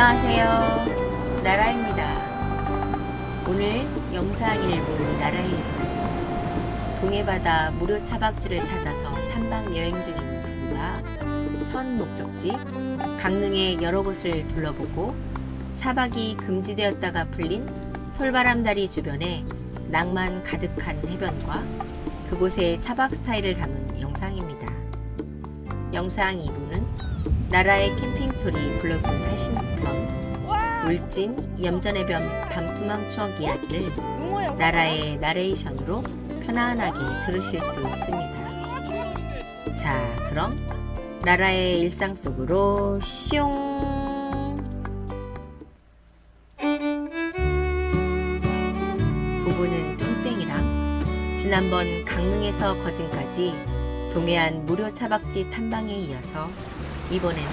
안녕하세요. 나라입니다. 오늘 영상 일부 나라의 일상. 동해바다 무료 차박지를 찾아서 탐방 여행 중인 부부가 선 목적지 강릉의 여러 곳을 둘러보고 차박이 금지되었다가 풀린 솔바람다리 주변에 낭만 가득한 해변과 그곳의 차박 스타일을 담은 영상입니다. 영상 2부는 나라의 캠핑 스토리 블로그 86편 울진 염전해변 밤투망 추억 이야기를 나라의 나레이션으로 편안하게 들으실 수 있습니다. 자, 그럼 나라의 일상 속으로 슝! 부부는 뚱땡이랑 지난번 강릉에서 거진까지 동해안 무료 차박지 탐방에 이어서 이번에는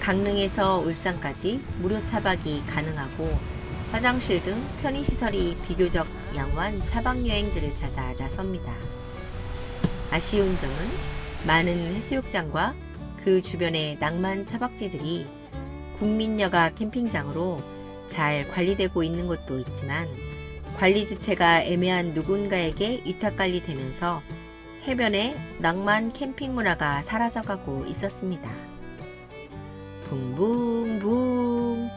강릉에서 울산까지 무료 차박이 가능하고 화장실 등 편의시설이 비교적 양호한 차박 여행지를 찾아 나섭니다. 아쉬운 점은 많은 해수욕장과 그 주변의 낭만 차박지들이 국민여가 캠핑장으로 잘 관리되고 있는 곳도 있지만 관리 주체가 애매한 누군가에게 위탁 관리 되면서 해변의 낭만 캠핑 문화가 사라져가고 있었습니다. 붕붕붕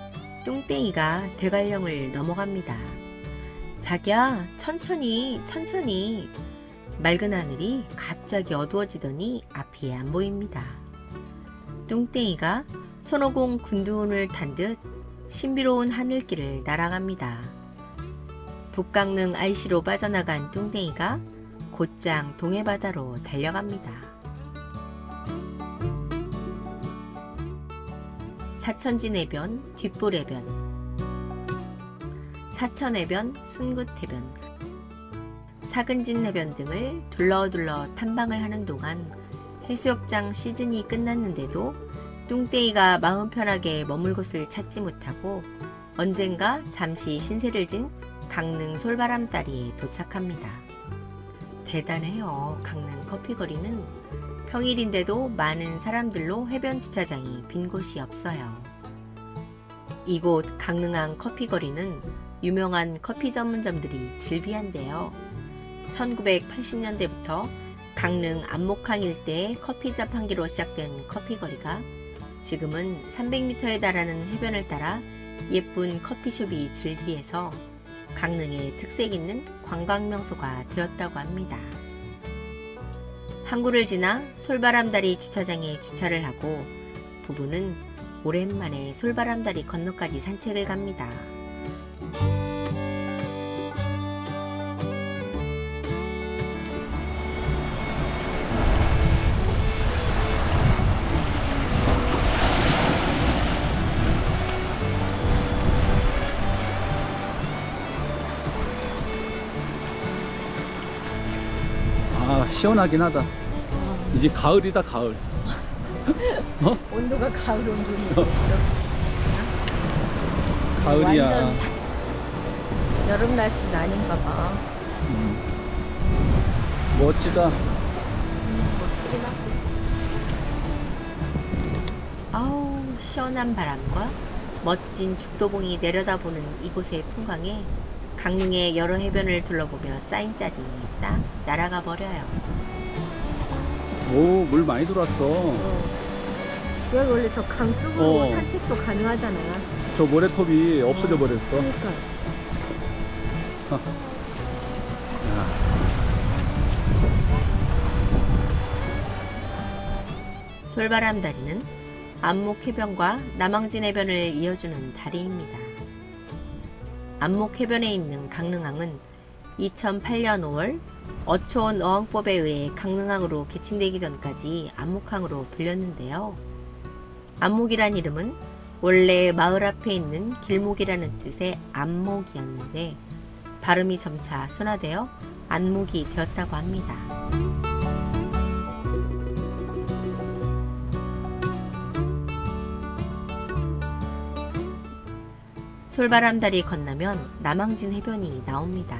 뚱땡이가 대관령을 넘어갑니다. 자기야 천천히 천천히 맑은 하늘이 갑자기 어두워지더니 앞이 안 보입니다. 뚱땡이가 손오공 군두운을 탄 듯 신비로운 하늘길을 날아갑니다. 북강릉 IC로 빠져나간 뚱땡이가 곧장 동해바다로 달려갑니다. 사천진 해변, 뒷볼 해변, 사천 해변, 순굿 해변, 사근진 해변 등을 둘러둘러 탐방을 하는 동안 해수욕장 시즌이 끝났는데도 뚱땡이가 마음 편하게 머물 곳을 찾지 못하고 언젠가 잠시 신세를 진 강릉 솔바람다리에 도착합니다. 대단해요. 강릉 커피거리는 평일인데도 많은 사람들로 해변 주차장이 빈 곳이 없어요. 이곳 강릉항 커피거리는 유명한 커피 전문점들이 즐비한데요. 1980년대부터 강릉 안목항 일대의 커피숍 한 개로 시작된 커피거리가 지금은 300m에 달하는 해변을 따라 예쁜 커피숍이 즐비해서 강릉의 특색 있는 관광 명소가 되었다고 합니다. 항구를 지나 솔바람다리 주차장에 주차를 하고 부부는 오랜만에 솔바람다리 건너까지 산책을 갑니다. 시원하긴 하다 이제 가을이다 가을 어? 온도가 가을 온도니 가을이야 완전 여름 날씨는 아닌가 봐. 음. 멋지다 멋지긴 하지. 아우 시원한 바람과 멋진 죽도봉이 내려다보는 이곳의 풍광에 강릉의 여러 해변을 둘러보며 쌓인 짜증이 싹 날아가 버려요. 오 물 많이 들어왔어 여기 원래 저 강 쪽으로 어. 산책도 가능하잖아요. 저 모래톱이 없어져 버렸어 그러니까 야, 솔바람 다리는 안목 해변과 남항진 해변을 이어주는 다리입니다. 안목 해변에 있는 강릉항은 2008년 5월 어촌 어항법에 의해 강릉항으로 개칭되기 전까지 안목항으로 불렸는데요. 안목이란 이름은 원래 마을 앞에 있는 길목이라는 뜻의 안목이었는데 발음이 점차 순화되어 안목이 되었다고 합니다. 솔바람다리 건너면 남항진 해변이 나옵니다.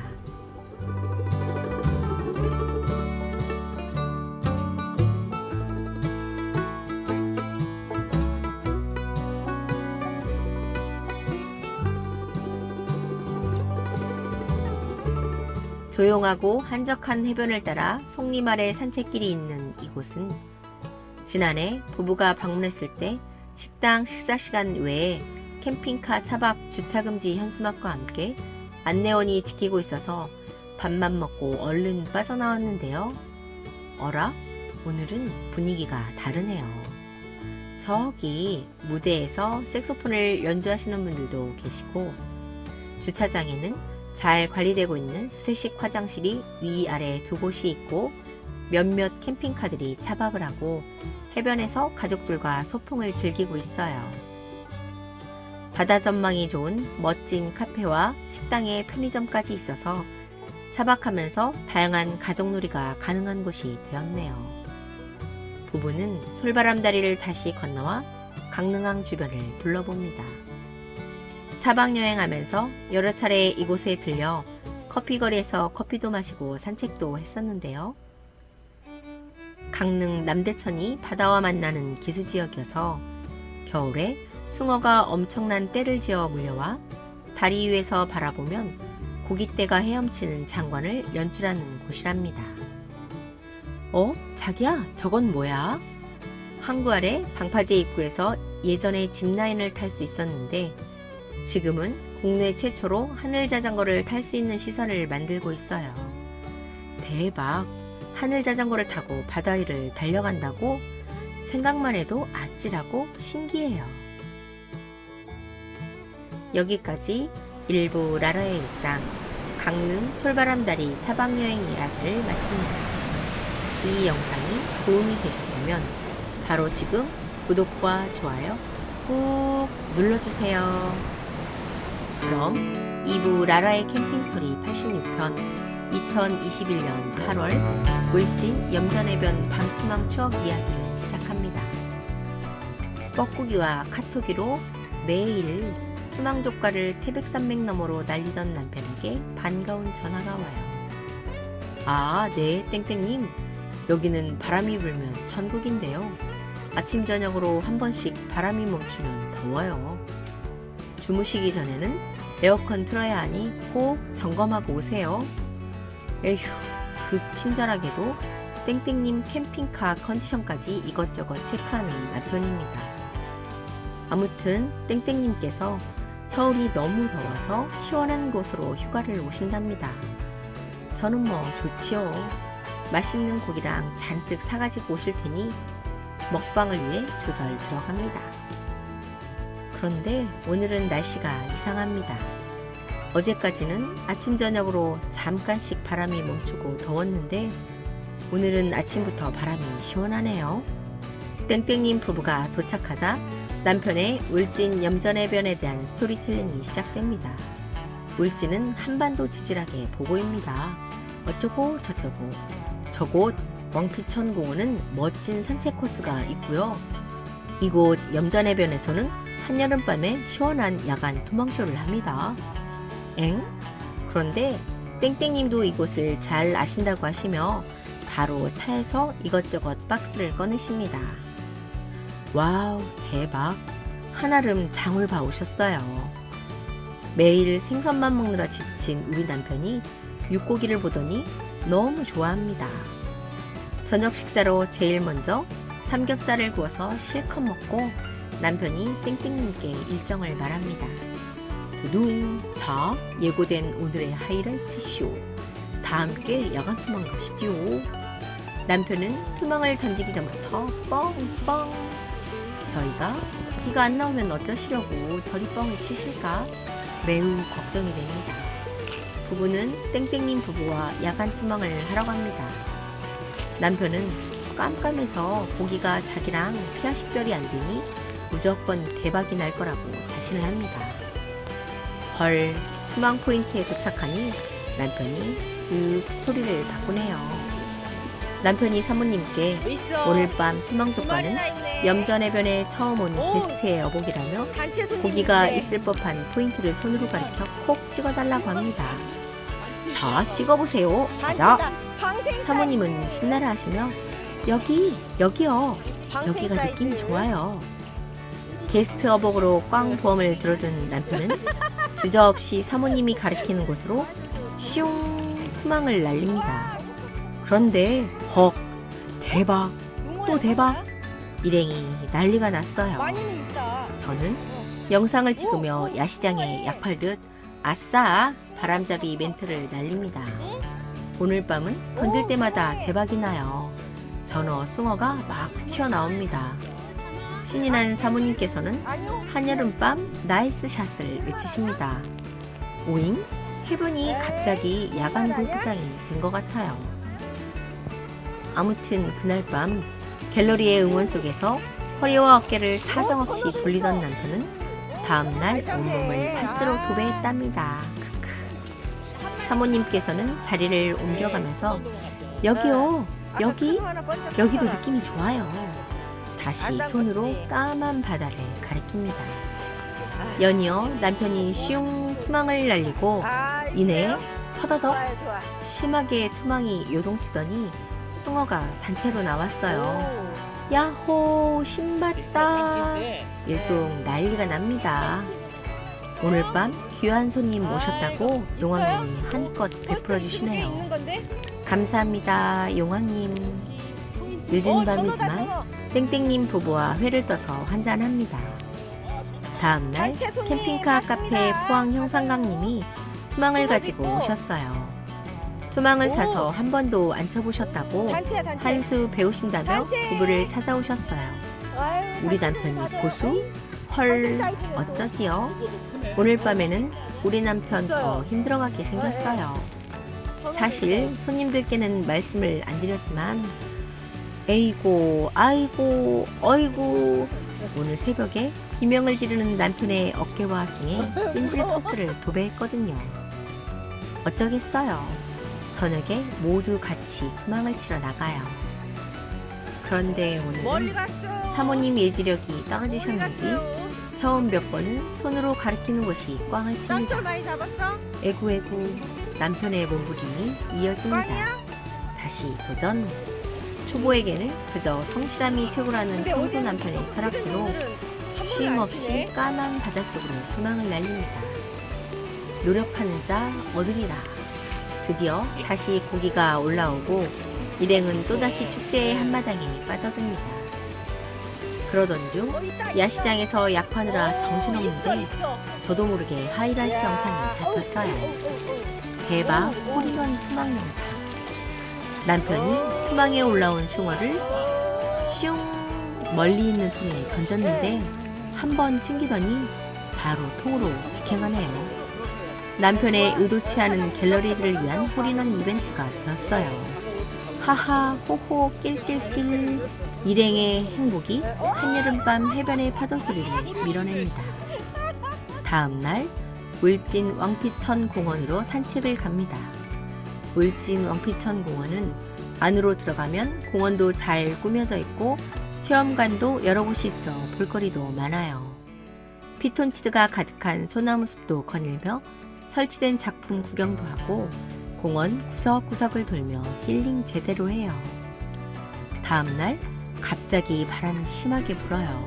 조용하고 한적한 해변을 따라 속리 아래 산책길이 있는 이곳은 지난해 부부가 방문했을 때 식당 식사 시간 외에 캠핑카 차박 주차 금지 현수막과 함께 안내원이 지키고 있어서 밥만 먹고 얼른 빠져나왔는데요. 어라? 오늘은 분위기가 다르네요. 저기 무대에서 색소폰을 연주하시는 분들도 계시고 주차장에는 잘 관리되고 있는 수세식 화장실이 위아래 두 곳이 있고 몇몇 캠핑카들이 차박을 하고 해변에서 가족들과 소풍을 즐기고 있어요. 바다 전망이 좋은 멋진 카페와 식당에 편의점까지 있어서 차박하면서 다양한 가족놀이가 가능한 곳이 되었네요. 부부는 솔바람 다리를 다시 건너와 강릉항 주변을 둘러봅니다. 차박 여행하면서 여러 차례 이곳에 들려 커피거리에서 커피도 마시고 산책도 했었는데요. 강릉 남대천이 바다와 만나는 기수지역이어서 겨울에 숭어가 엄청난 떼를 지어 물려와 다리 위에서 바라보면 고깃대가 헤엄치는 장관을 연출하는 곳이랍니다. 어? 자기야, 저건 뭐야? 항구 아래 방파제 입구에서 예전에 짚라인을 탈 수 있었는데 지금은 국내 최초로 하늘 자전거를 탈 수 있는 시설을 만들고 있어요. 대박! 하늘 자전거를 타고 바다 위를 달려간다고? 생각만 해도 아찔하고 신기해요. 여기까지 일부 라라의 일상, 강릉 솔바람다리 차박여행 이야기를 마칩니다. 이 영상이 도움이 되셨다면 바로 지금 구독과 좋아요 꾹 눌러주세요. 그럼 2부 라라의 캠핑 스토리 86편 2021년 8월 울진 염전해변 밤투망 추억 이야기를 시작합니다. 뻐꾸기와 카톡기로 매일 투망족과를 태백산맥 너머로 날리던 남편에게 반가운 전화가 와요. 아, 네, 땡땡님. 여기는 바람이 불면 천국인데요. 아침 저녁으로 한 번씩 바람이 멈추면 더워요. 주무시기 전에는 에어컨 틀어야 하니 꼭 점검하고 오세요. 에휴, 그 친절하게도 땡땡님 캠핑카 컨디션까지 이것저것 체크하는 남편입니다. 아무튼 땡땡님께서 서울이 너무 더워서 시원한 곳으로 휴가를 오신답니다. 저는 뭐 좋지요. 맛있는 고기랑 잔뜩 사가지고 오실 테니 먹방을 위해 조절 들어갑니다. 그런데 오늘은 날씨가 이상합니다. 어제까지는 아침 저녁으로 잠깐씩 바람이 멈추고 더웠는데 오늘은 아침부터 바람이 시원하네요. 땡땡님 부부가 도착하자 남편의 울진 염전해변에 대한 스토리텔링이 시작됩니다. 울진은 한반도 지질하게 보고입니다. 어쩌고 저쩌고 저곳 왕피천 공원은 멋진 산책 코스가 있고요. 이곳 염전해변에서는 한여름밤에 시원한 야간 투망쇼를 합니다. 엥? 그런데 땡땡님도 이곳을 잘 아신다고 하시며 바로 차에서 이것저것 박스를 꺼내십니다. 와우, 대박. 한아름 장을 봐오셨어요. 매일 생선만 먹느라 지친 우리 남편이 육고기를 보더니 너무 좋아합니다. 저녁 식사로 제일 먼저 삼겹살을 구워서 실컷 먹고 남편이 땡땡님께 일정을 말합니다. 두둥. 자, 예고된 오늘의 하이라이트 쇼. 다 함께 야간 투망 가시죠. 남편은 투망을 던지기 전부터 뻥뻥. 저희가 고기가 안 나오면 어쩌시려고 저리 뻥을 치실까 매우 걱정이 됩니다. 부부는 땡땡님 부부와 야간 투망을 하러 갑니다. 남편은 깜깜해서 고기가 자기랑 피하식별이 안 되니 무조건 대박이 날 거라고 자신을 합니다. 헐, 투망 포인트에 도착하니 남편이 쓱 스토리를 바꾸네요. 남편이 사모님께 오늘 밤 투망족과는 염전해변에 처음 온 게스트의 여복이라며 고기가 있을 법한 포인트를 손으로 가리켜 콕 찍어달라고 합니다. 자, 찍어보세요. 가자. 사모님은 신나라 하시며 여기, 여기요. 여기가 느낌이 좋아요. 게스트 어복으로 꽝 보험을 들어준 남편은 주저없이 사모님이 가리키는 곳으로 슝 투망을 날립니다. 그런데 헉 대박 또 대박 일행이 난리가 났어요. 많이는 있다. 저는 영상을 찍으며 야시장에 약 팔듯 아싸 바람잡이 멘트를 날립니다. 오늘 밤은 던질 때마다 대박이 나요. 전어 숭어가 막 튀어나옵니다. 신이 난 사모님께서는. 한여름밤 나이스 샷을 외치십니다. 오잉? 해변이 갑자기 야간 골프장이 된 것 같아요. 아무튼 그날 밤 갤러리의 응원 속에서 허리와 어깨를 사정없이 돌리던 남편은 다음날 온몸을 파스로 도배했답니다. 크크. 사모님께서는 자리를 옮겨가면서 여기요, 여기, 여기도 느낌이 좋아요. 다시 손으로 까만 바다를 가리킵니다. 연이어 남편이 슝 투망을 날리고 이내 좋아. 심하게 투망이 요동치더니 숭어가 단체로 나왔어요. 야호 신봤다. 일동 난리가 납니다. 오늘 밤 귀한 손님 모셨다고 용왕님이 한껏 베풀어 주시네요. 감사합니다 용왕님. 늦은 밤이지만 땡땡님 부부와 회를 떠서 한잔합니다. 다음날 캠핑카 카페 포항 형상강님이 투망을 가지고 오셨어요. 투망을 사서 한 번도 안 쳐보셨다고 단체야, 단체. 한수 배우신다며 단체! 부부를 찾아오셨어요. 아유, 우리 남편이. 고수? 헐 어쩌지요? 오늘 밤에는 우리 남편 더 힘들어가게 생겼어요. 사실 손님들께는 말씀을 안 드렸지만 에이고 아이고 어이고 오늘 새벽에 비명을 지르는 남편의 어깨와 등에 찜질 파스를 도배했거든요. 어쩌겠어요. 저녁에 모두 같이 투망을 치러 나가요. 그런데 오늘은. 사모님 예지력이 떨어지셨는지. 처음 몇 번은 손으로 가리키는 곳이 꽝을 칩니다. 에구에구 남편의 몸부림이 이어집니다. 다시 도전. 초보에게는 그저 성실함이 최고라는 평소 남편의 철학대로 오늘은 한쉼 번도 안 없이 치네. 까만 바닷속으로 도망을 날립니다. 노력하는 자 얻으리라. 드디어 다시 고기가 올라오고 일행은 또다시 축제의 한마당에 빠져듭니다. 그러던 중 야시장에서 있어, 정신없는데. 저도 모르게 하이라이트 야. 영상이 잡혔어요. 대박. 홀리런 투망 영상. 남편이 투망에 올라온 숭어를 슝 멀리 있는 통에 던졌는데 한 번 튕기더니 바로 통으로 직행하네요. 남편의 의도치 않은 갤러리를 위한 홀인원 이벤트가 되었어요. 하하 호호 낄낄낄 일행의 행복이 한여름밤 해변의 파도 소리를 밀어냅니다. 다음 날 울진 왕피천 공원으로 산책을 갑니다. 울진 왕피천 공원은 안으로 들어가면 공원도 잘 꾸며져 있고 체험관도 여러 곳이 있어 볼거리도 많아요. 피톤치드가 가득한 소나무 숲도 거닐며 설치된 작품 구경도 하고 공원 구석구석을 돌며 힐링 제대로 해요. 다음날 갑자기 바람이 심하게 불어요.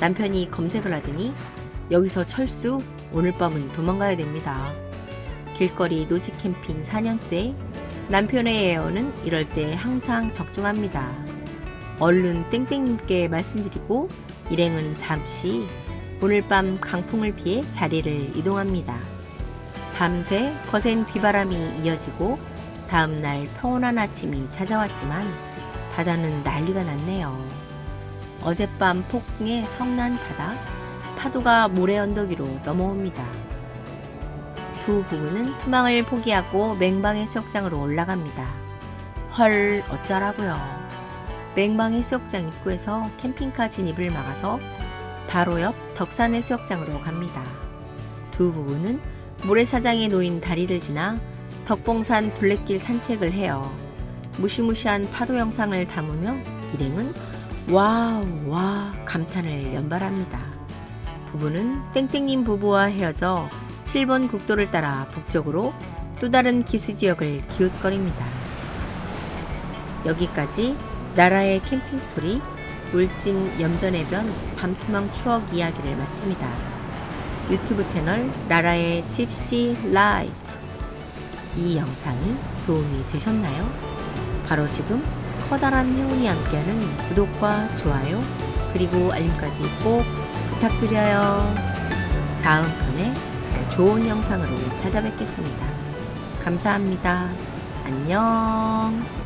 남편이 검색을 하더니 여기서 철수 오늘 밤은 도망가야 됩니다. 길거리 노지 캠핑 4년째 남편의 에어는 이럴 때 항상 적중합니다. 얼른 땡땡님께 말씀드리고 일행은 잠시 오늘 밤 강풍을 피해 자리를 이동합니다. 밤새 거센 비바람이 이어지고 다음날 평온한 아침이 찾아왔지만 바다는 난리가 났네요. 어젯밤 폭풍에 성난 바다, 파도가 모래 언덕 위로 넘어옵니다. 두 부부는 투망을 포기하고 맹방의 수욕장으로 올라갑니다. 헐, 어쩌라고요. 맹방의 수욕장 입구에서 캠핑카 진입을 막아서 바로 옆 덕산의 수욕장으로 갑니다. 두 부부는 모래사장에 놓인 다리를 지나 덕봉산 둘레길 산책을 해요. 무시무시한 파도 영상을 담으며 일행은 와우 와 감탄을 연발합니다. 부부는 땡땡님 부부와 헤어져 7번 국도를 따라 북쪽으로 또 다른 기수 지역을 기웃거립니다. 여기까지 라라의 캠핑 스토리 울진 염전해변 밤투망 추억 이야기를 마칩니다. 유튜브 채널 라라의 집시 라이프 이 영상이 도움이 되셨나요? 바로 지금 커다란 해운이 함께하는 구독과 좋아요 그리고 알림까지 꼭 부탁드려요. 다음 편에 더 좋은 영상으로 찾아뵙겠습니다. 감사합니다. 안녕.